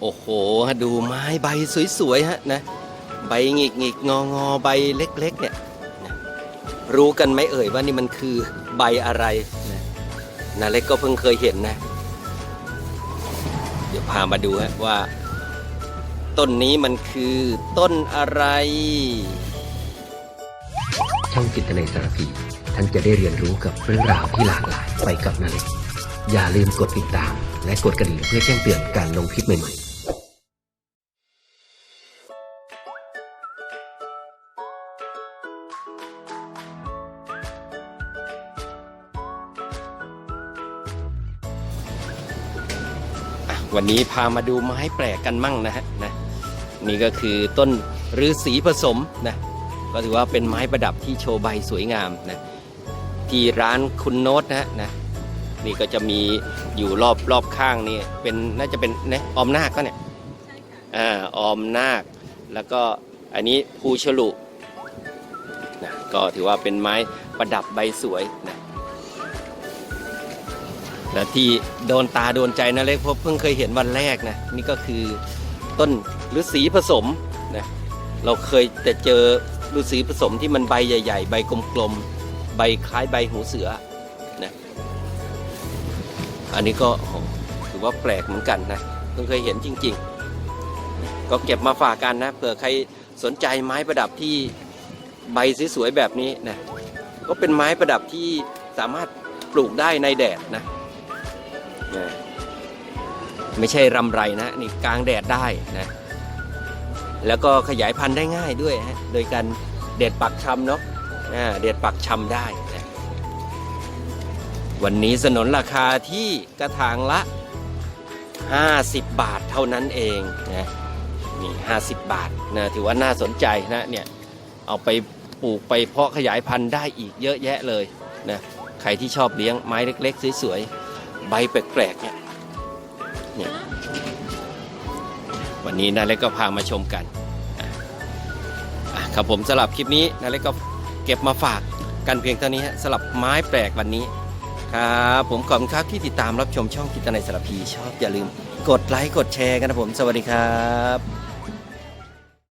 โอ้โห ดูไม้ใบสวยๆฮะนะ ใบหงิกหงิกงองอใบเล็กๆเนี่ยนะรู้กันไหมเอ่ยว่านี่มันคือใบอะไรนะนาเล็กก็เพิ่งเคยเห็นนะ เดี๋ยวพามาดูฮะว่า ต้นนี้มันคือต้นอะไร ช่องจิตในสารพีท่านจะได้เรียนรู้กับเรื่องราวที่หลากหลายไปกับนาเล็กอย่าลืมกดติดตาม และกดกระดิ่งเพื่อแจ้งเตือนการลงคลิปใหม่ๆ วันนี้พามาดูไม้แปลกกันมั่งนะฮะนะนี่ก็คือต้นฤาษีผสมนะก็ถือว่าเป็นไม้ประดับที่โชว์ใบสวยงามนะที่ร้านคุณโน้ตนะฮะนะนี่ก็จะมีอยู่รอบรอบข้างนี่เป็นน่าจะเป็นนะออมนาคก็เนี่ยอ่าออมนาค แล้วก็อันนี้ภูฉลุนะก็ถือว่าเป็นไม้ประดับใบสวยนะ และที่โดนตาโดนใจนะเล็กเพราะเพิ่งเคยเห็นวันแรกนะนี่ก็คือต้นฤาษีผสมนะเราเคยแต่เจอฤาษีผสมที่มันใบใหญ่ ๆ ใบกลมๆใบคล้ายใบหูเสือนะอันนี้ก็ถือว่าแปลกเหมือนกันนะเพิ่งเคยเห็นจริง ๆ ก็เก็บมาฝากกันนะเผื่อใครสนใจไม้ประดับที่ใบสวยๆแบบนี้นะก็เป็นไม้ประดับที่สามารถปลูกได้ในแดดนะ ไม่ใช่รำไรนะนี่กลางแดดได้นะแล้วก็ขยายพันธุ์ได้ง่ายด้วยฮะโดยการเด็ดปักชำเนาะเด็ดปักชำได้นะวันนี้สนนราคาที่กระถางละ 50 บาทเท่านั้นเองนะนี่50 บาทนะถือว่าน่าสนใจนะเนี่ยเอาไปปลูกไปเพาะขยายพันธุ์ได้อีกเยอะแยะเลยนะใครที่ชอบเลี้ยงไม้เล็ก ๆ สวยๆ ใบแปลกๆเนี่ยเนี่ยวันนี้นาเล็กก็พามาชมกันครับผมสำหรับคลิปนี้นาเล็กก็เก็บมาฝากกันเพียงเท่านี้ฮะสำหรับไม้แปลกวันนี้ครับผมขอบคุณครับที่ติดตามรับชมช่องกิตนัยสารพีชอบอย่าลืม กดไลค์กดแชร์กันนะผม สวัสดีครับ